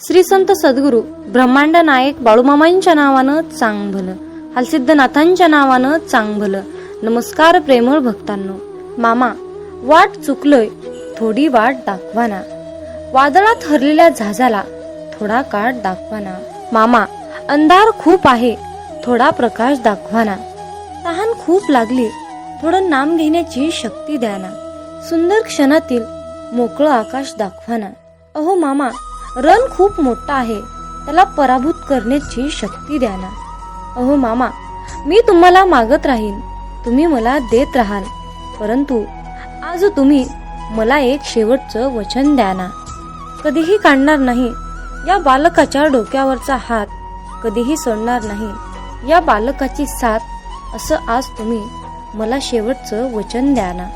श्री संत सद्गुरू ब्रह्मांड नायक बाळूमामांच्या नावानं चांग भलं हलसिद्धनाथांच्या नावानं चांग भलं नमस्कार प्रेमळ भक्तांनो. मामा वाट चुकलोय थोडी वाट दाखवाना. वादळात हरलेल्या झाजाला थोडा काळ दाखवाना. मामा अंधार खूप आहे थोडा प्रकाश दाखवाना. तहान खूप लागली थोडं नाम घेण्याची शक्ती द्या ना सुंदर क्षणातील मोकळं आकाश दाखवाना. अहो मामा रण खूप मोठा आहे. त्याला पराभूत करण्याची शक्ती द्या ना. अहो मामा मी तुम्हाला मागत राहीन. तुम्ही मला देत राहाल. परंतु आज तुम्ही मला एक शेवटचं वचन द्या ना. कधीही काढणार नाही. या बालकाच्या डोक्यावरचा हात कधीही सोडणार नाही. या बालकाची साथ असं आज तुम्ही मला शेवटचं वचन द्या ना.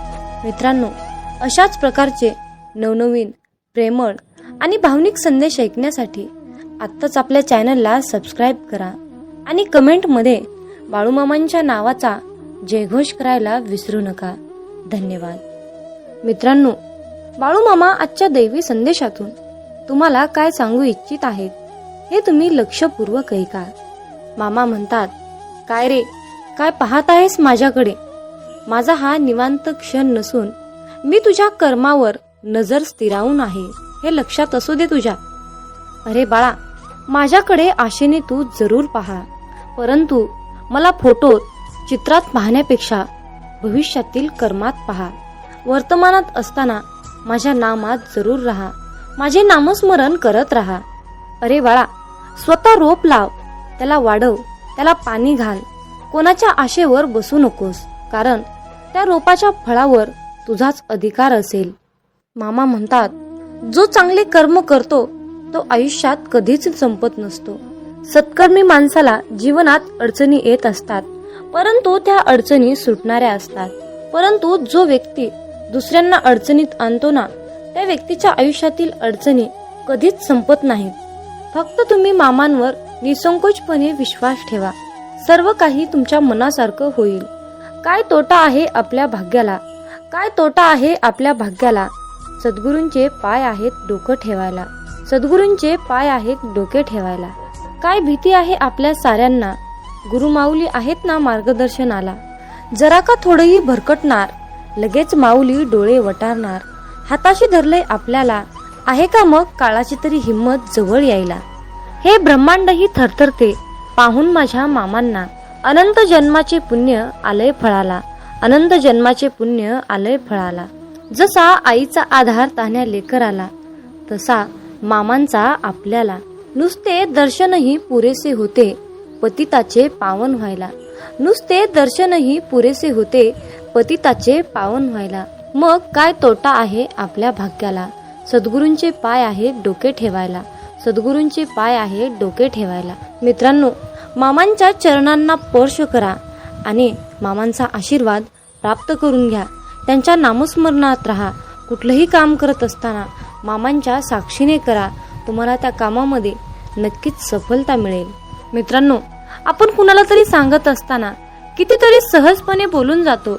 मित्रांनो अशाच प्रकारचे नवनवीन प्रेमळ आणि भावनिक संदेश ऐकण्यासाठी आत्ताच आपल्या चॅनलला सबस्क्राईब करा आणि कमेंटमध्ये बाळूमामांच्या नावाचा जयघोष करायला विसरू नका. धन्यवाद. मित्रांनो बाळूमामा आजच्या दैवी संदेशातून तुम्हाला काय सांगू इच्छित आहेत हे तुम्ही लक्षपूर्वक ऐका. मामा म्हणतात काय रे काय पाहत आहेस माझ्याकडे? माझा हा निवांत क्षण नसून मी तुझ्या कर्मावर नजर स्थिरावून आहे. हे लक्षात असू दे तुझ्या. अरे बाळा माझ्याकडे आशेने तू जरूर पहा. परंतु मला फोटोत चित्रात पाहण्यापेक्षा भविष्यातील कर्मात पहा. वर्तमानात असताना माझ्या नामात जरूर राहा. माझे नामस्मरण करत राहा. अरे बाळा स्वतः रोप लाव. त्याला वाढव. त्याला पाणी घाल. कोणाच्या आशेवर बसू नकोस कारण त्या रोपाच्या फळावर तुझाच अधिकार असेल. मामा म्हणतात जो चांगले कर्म करतो तो आयुष्यात कधीच संपत नसतो. सत्कर्मी माणसाला जीवनात अडचणी येत असतात परंतु त्या अडचणी सुटणाऱ्या असतात. परंतु जो व्यक्ती दुसऱ्यांना अडचणीत आणतो ना त्या व्यक्तीच्या आयुष्यातील अडचणी कधीच संपत नाहीत. फक्त तुम्ही मामांवर निसंकोचपणे विश्वास ठेवा. सर्व काही तुमच्या मनासारखं होईल. काय तोटा आहे आपल्या भाग्याला? काय तोटा आहे आपल्या भाग्याला? सद्गुरूंचे पाय आहेत डोकं ठेवायला. सद्गुरूंचे पाय आहेत डोके ठेवायला. काय भीती आहे आपल्या साऱ्यांना? गुरुमाऊली आहेत ना मार्गदर्शनाला? जरा का थोडंही भरकटणार? लगेच माऊली डोळे वटारणार. हाताशी धरले आपल्याला. आहे का मग काळाची तरी हिंमत जवळ यायला? हे ब्रह्मांडही थरथरते पाहून माझ्या मामांना. अनंत जन्माचे पुण्य आलय फळाला. अनंत जन्माचे पुण्य आलय फळाला. जसा आईचा आधार तान्या लेकराला तसा मामांचा आपल्याला. नुसते दर्शनही पुरेसे होते पतिताचे पावन व्हायला. नुसते दर्शनही पुरेसे होते पतिताचे पावन व्हायला. मग काय तोटा आहे आपल्या भाग्याला? सद्गुरूंचे पाय आहे डोके ठेवायला. सद्गुरूंचे पाय आहे डोके ठेवायला. मित्रांनो मामांच्या चरणांना स्पर्श करा आणि मामांचा आशीर्वाद प्राप्त करून घ्या. त्यांच्या नामस्मरणात राहा. कुठलंही काम करत असताना मामांच्या साक्षीने करा. तुम्हाला त्या कामामध्ये नक्कीच सफलता मिळेल. मित्रांनो आपण कुणाला तरी सांगत असताना कितीतरी सहजपणे बोलून जातो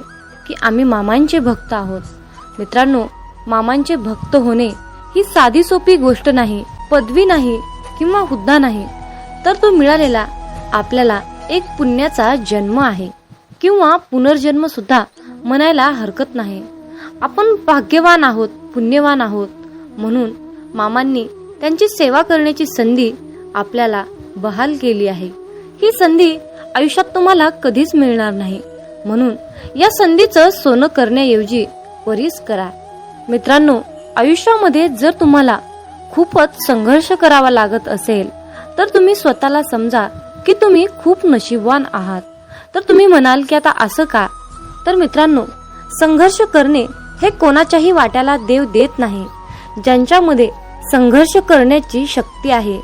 की आम्ही मामांचे भक्त आहोत. मित्रांनो मामांचे भक्त होणे ही साधी सोपी गोष्ट नाही पदवी नाही किंवा हुद्दा नाही तर तो मिळालेला आपल्याला एक पुण्याचा जन्म आहे किंवा पुनर्जन्म सुद्धा म्हणायला हरकत नाही. आपण भाग्यवान आहोत पुण्यवान आहोत म्हणून मामांनी त्यांची सेवा करण्याची संधी आपल्याला बहाल केली आहे. ही संधी आयुष्यात तुम्हाला कधीच मिळणार नाही. म्हणून या संधीचं सोनं करण्याऐवजी परीस करा. मित्रांनो आयुष्यामध्ये जर तुम्हाला खूपच संघर्ष करावा लागत असेल तर तुम्ही स्वतःला समजा की तुम्ही खूप नशीबवान आहात. तर तुम्ही म्हणाल की आता असं का? तर मित्रांनो संघर्ष करणे हे कोणाच्याही वाट्याला देव देत नाही. ज्यांच्यामध्ये संघर्ष करण्याची शक्ती आहे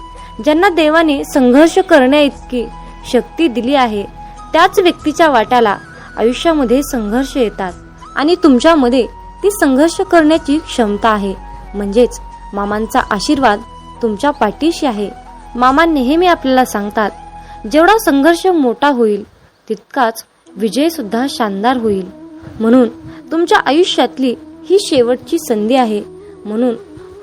ज्यांना देवाने संघर्ष करण्या इतकी शक्ती दिली आहे त्याच व्यक्तीच्या वाट्याला आयुष्यामध्ये संघर्ष येतात आणि तुमच्यामध्ये ती संघर्ष करण्याची क्षमता आहे. म्हणजेच मामांचा आशीर्वाद तुमच्या पाठीशी आहे. मामा नेहमी आपल्याला सांगतात जेवढा संघर्ष मोठा होईल तितकाच विजय सुद्धा शानदार होईल. म्हणून तुमच्या आयुष्यातली ही शेवटची संधी आहे. म्हणून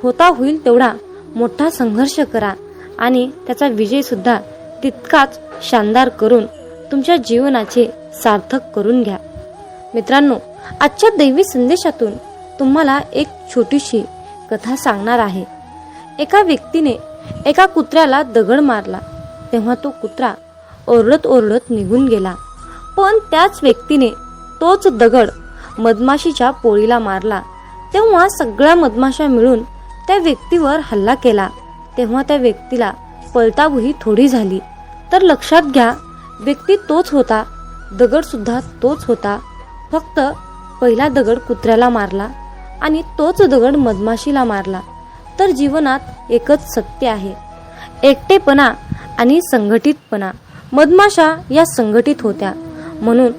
होता होईल तेवढा मोठा संघर्ष करा आणि त्याचा विजय सुद्धा तितकाच शानदार करून तुमच्या जीवनाचे सार्थक करून घ्या. मित्रांनो आजच्या दैवी संदेशातून तुम्हाला एक छोटीशी कथा सांगणार आहे. एका व्यक्तीने एका कुत्र्याला दगड मारला. तेव्हा तो कुत्रा ओरडत ओरडत निघून गेला. पण त्याच व्यक्तीने तोच दगड मधमाशीच्या पोळीला मारला. तेव्हा सगळ्या मधमाशा मिळून त्या व्यक्तीवर हल्ला केला. तेव्हा त्या व्यक्तीला पळताबुही थोडी झाली. तर लक्षात घ्या व्यक्ती तोच होता दगड सुद्धा तोच होता. फक्त पहिला दगड कुत्र्याला मारला आणि तोच दगड मधमाशीला मारला. तर जीवनात एकच सत्य आहे. एकटेपणा आणि संघटितपणा. मधमाशा या संघटित होत्या. म्हणून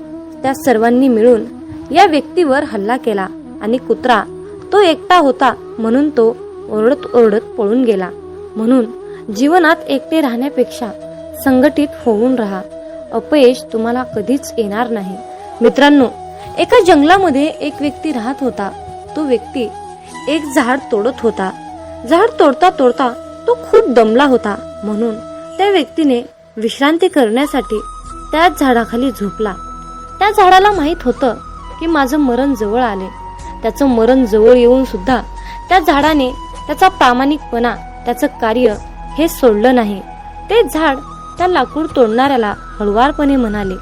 त्या सर्वांनी मिळून या व्यक्तीवर हल्ला केला आणि कुत्रा तो एकटा होता म्हणून तो ओरडत ओरडत पळून गेला. म्हणून जीवनात एकटे राहण्यापेक्षा संघटित होऊन राहा. अपयश तुम्हाला कधीच येणार नाही. मित्रांनो एका जंगलामध्ये एक व्यक्ती राहत होता. तो व्यक्ती एक झाड तोडत होता. झाड तोडता तोडता तो खूप दमला होता. म्हणून त्या व्यक्तीने विश्रांती करण्यासाठी त्याच झाडाखाली झोपला. त्या झाडाला माहीत होतं की माझं मरण जवळ आले. त्याचं मरण जवळ येऊन सुद्धा त्या झाडाने त्याचा प्रामाणिकपणा त्याचं कार्य हे सोडलं नाही. ते झाड त्या लाकूड तोडणाऱ्याला हळुवारपणे म्हणाले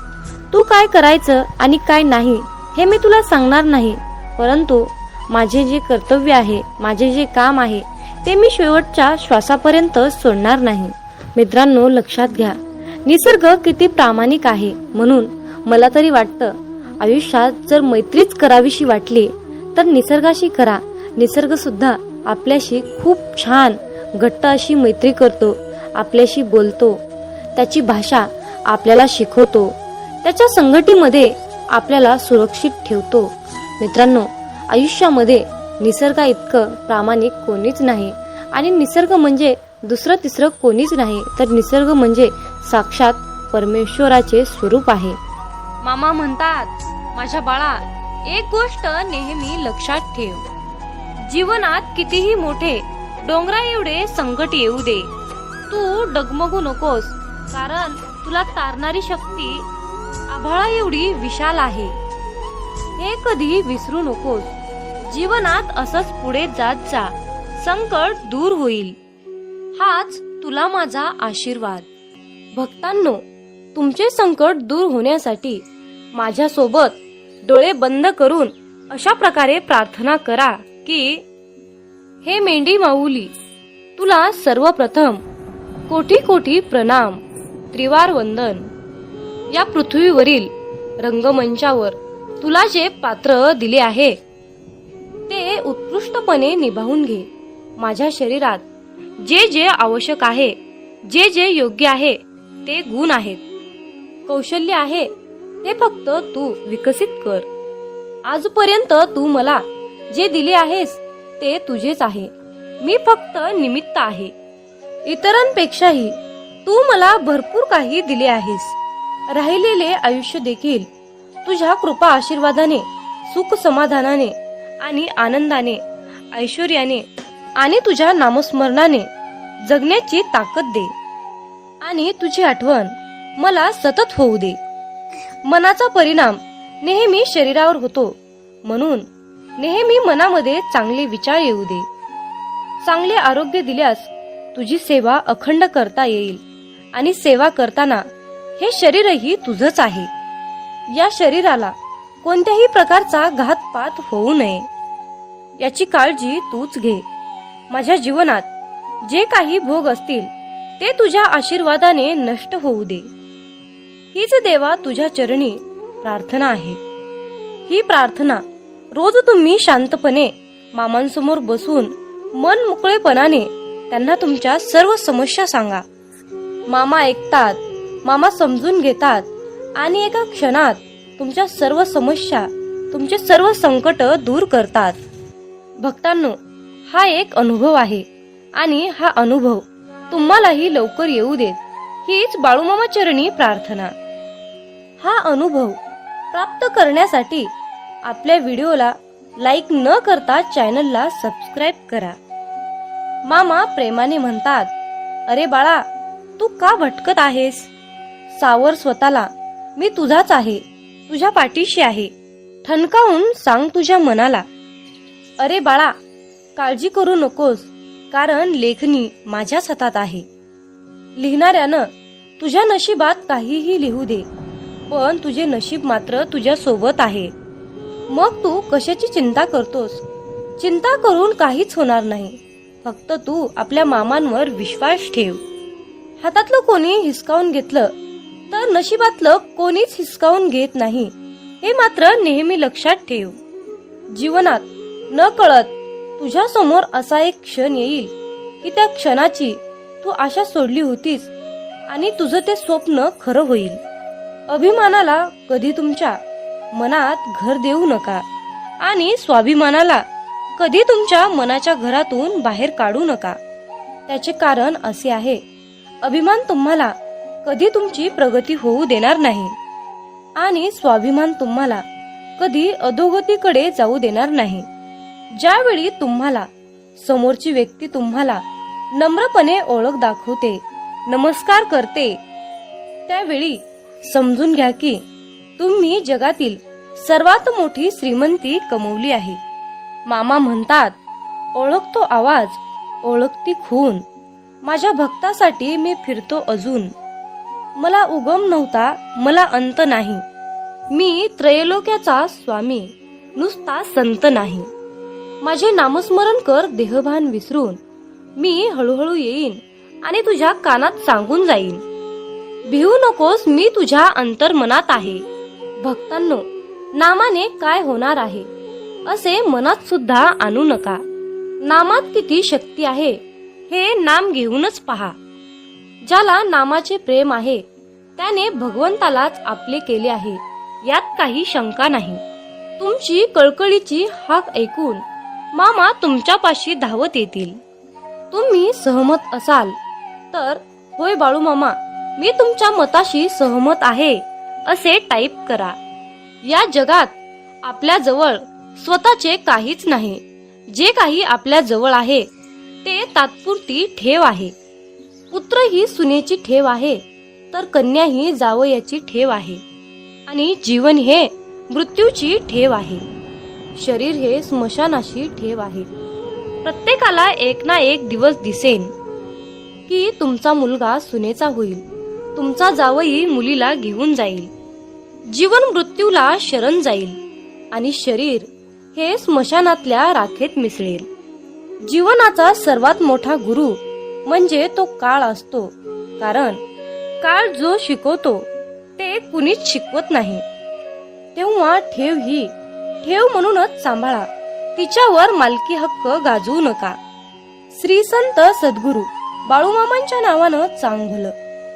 तू काय करायचं आणि काय नाही हे मी तुला सांगणार नाही. परंतु माझे जे कर्तव्य आहे माझे जे काम आहे ते मी शेवटच्या श्वासापर्यंत सोडणार नाही. मित्रांनो लक्षात घ्या निसर्ग किती प्रामाणिक आहे. म्हणून मला तरी वाटतं आयुष्यात जर मैत्रीच करावीशी वाटली तर निसर्गाशी करा. निसर्ग सुद्धा आपल्याशी खूप छान घट्ट अशी मैत्री करतो आपल्याशी बोलतो. त्याची भाषा आपल्याला शिकवतो. त्याच्या संगतीमध्ये आपल्याला सुरक्षित ठेवतो. मित्रांनो आयुष्यामध्ये निसर्गा इतकं प्रामाणिक कोणीच नाही. आणि निसर्ग म्हणजे दुसरं तिसरं कोणीच नाही. तर निसर्ग म्हणजे साक्षात परमेश्वराचे स्वरूप आहे. मामा म्हणतात माझ्या बाळा एक गोष्ट नेहमी लक्षात ठेव. जीवनात कितीही मोठे डोंगरा एवढे संकट येऊ दे. तू डगमगू नकोस कारण तुला तारणारी शक्ती आभाळा एवढी विशाल आहे. हे कधी विसरू नकोस. जीवनात असंच पुढे जात जा. संकट दूर होईल. हाच तुला माझा आशीर्वाद. भक्तांनो तुमचे संकट दूर होण्यासाठी माझ्या सोबत डोळे बंद करून अशा प्रकारे प्रार्थना करा की हे मेंढी माऊली तुला सर्वप्रथम कोटी कोटी प्रणाम त्रिवार वंदन. या पृथ्वीवरील रंगमंचावर तुला जे पात्र दिले आहे ते उत्कृष्टपणे निभावून घे. माझ्या शरीरात जे जे आवश्यक आहे जे जे योग्य आहे ते गुण आहेत. कौशल्य आहे. ते फक्त तू विकसित कर. आजपर्यंत तू मला जे दिले आहेस ते तुझेच आहे. मी फक्त निमित्त आहे. इतरांपेक्षाही तू मला भरपूर काही दिले आहेस. राहिलेले आयुष्य देखील तुझ्या कृपा आशीर्वादाने सुख समाधानाने आणि आनंदाने ऐश्वर्याने आणि तुझ्या नामस्मरणाने जगण्याची ताकद दे. आणि तुझी आठवण मला सतत होऊ दे. मनाचा परिणाम नेहमी शरीरावर होतो. म्हणून नेहमी मनामध्ये चांगले विचार येऊ दे. चांगले आरोग्य दिल्यास तुझी सेवा अखंड करता येईल आणि सेवा करताना हे शरीरही तुझच आहे. या शरीराला कोणत्याही प्रकारचा घातपात होऊ नये. याची काळजी तूच घे. माझ्या जीवनात जे काही भोग असतील ते तुझ्या आशीर्वादाने नष्ट होऊ दे. हीच देवा तुझ्या चरणी प्रार्थना आहे. ही प्रार्थना रोज तुम्ही शांतपणे मामांसमोर बसून मन मोकळेपणाने त्यांना तुमच्या सर्व समस्या सांगा. मामा ऐकतात मामा समजून घेतात आणि एका क्षणात तुमच्या सर्व समस्या तुमचे सर्व संकट दूर करतात. भक्तांनो हा एक अनुभव आहे आणि हा अनुभव तुम्हालाही लवकर येऊ देत हीच बाळूमामा चरणी प्रार्थना. हा अनुभव प्राप्त करण्यासाठी आपल्या व्हिडिओला लाईक न करता चॅनलला सबस्क्राईब करा. मामा प्रेमाने म्हणतात अरे बाळा तू का भटकत आहेस? सावर स्वतःला मी तुझाच आहे तुझ्या पाठीशी आहे. ठणकावून सांग तुझ्या मनाला. अरे बाळा काळजी करू नकोस. कारण लेखणी माझ्याच हातात आहे. लिहिणाऱ्यानं तुझ्या नशिबात काहीही लिहू दे पण तुझे नशीब मात्र तुझ्या सोबत आहे. मग तू कशाची चिंता करतोस? चिंता करून काहीच होणार नाही. फक्त तू आपल्या मामांवर विश्वास ठेव. हातातलं कोणी हिसकावून घेतलं तर नशिबातलं कोणीच हिसकावून घेत नाही. हे मात्र नेहमी लक्षात ठेव. जीवनात न कळत तुझ्या समोर असा एक क्षण येईल की त्या क्षणाची तू आशा सोडली होतीस आणि तुझं ते स्वप्न खरं होईल. अभिमानाला कधी तुमच्या मनात घर देऊ नका आणि स्वाभिमानाला कधी तुमच्या मनाच्या घरातून बाहेर काढू नका. त्याचे कारण असे आहे. अभिमान तुम्हाला कधी तुमची प्रगती होऊ देणार नाही आणि स्वाभिमान तुम्हाला कधी अधोगतीकडे जाऊ देणार नाही. ज्यावेळी तुम्हाला समोरची व्यक्ती तुम्हाला नम्रपणे ओळख दाखवते नमस्कार करते त्यावेळी समजून घ्या की तुम्ही जगातील सर्वात मोठी श्रीमंती कमवली आहे. मामा म्हणतात ओळखतो आवाज ओळखती खून. माझ्या भक्तासाठी मी फिरतो अजून. मला उगम नव्हता मला अंत नाही. मी त्रैलोक्याचा स्वामी नुसता संत नाही. माझे नामस्मरण कर देहभान विसरून. मी हळूहळू येईन आणि तुझ्या कानात सांगून जाईन. भिवू नकोस मी तुझ्या अंतर्मनात आहे. भक्तांनो नामाने काय होणार आहे? असे मनात सुद्धा आणू नका. नामात किती शक्ती आहे हे नाम घेऊनच पहा. ज्याला नामाचे प्रेम आहे त्याने भगवंतालाच आपले केले आहे यात काही शंका नाही. तुमची कळकळीची हाक ऐकून मामा तुमच्यापाशी धावत येतील. तुम्ही सहमत असाल. तर होय बाळू मामा मी तुमच्या मताशी सहमत आहे असे टाईप करा. या जगात आपल्या जवळ स्वतःचे काहीच नाही. जे काही आपल्या जवळ आहे ते तात्पुरती ठेव आहे. पुत्र ही सुनेची ठेव आहे तर कन्या ही जावयाची ठेव आहे. आणि जीवन हे मृत्यूची ठेव आहे. शरीर हे स्मशानाशी ठेव आहे. प्रत्येकाला एक ना एक दिवस दिसेन. की तुमचा मुलगा सुनेचा होईल. तुमचा जावई मुलीला घेऊन जाईल. जीवन मृत्यूला शरण जाईल. आणि शरीर हे स्मशानातल्या राखेत मिसळेल. जीवनाचा सर्वात मोठा गुरु म्हणजे तो काळ असतो. कारण काळ जो शिकवतो ते कुणीच शिकवत नाही. तेव्हा ठेव ही ठेव म्हणूनच सांभाळा. तिच्यावर मालकी हक्क गाजवू नका. श्री संत सद्गुरू बाळूमामांच्या नावानं चांग भलं.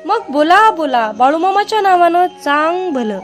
मग बोला बोला बाळूमामाच्या नावानं चांग भलं.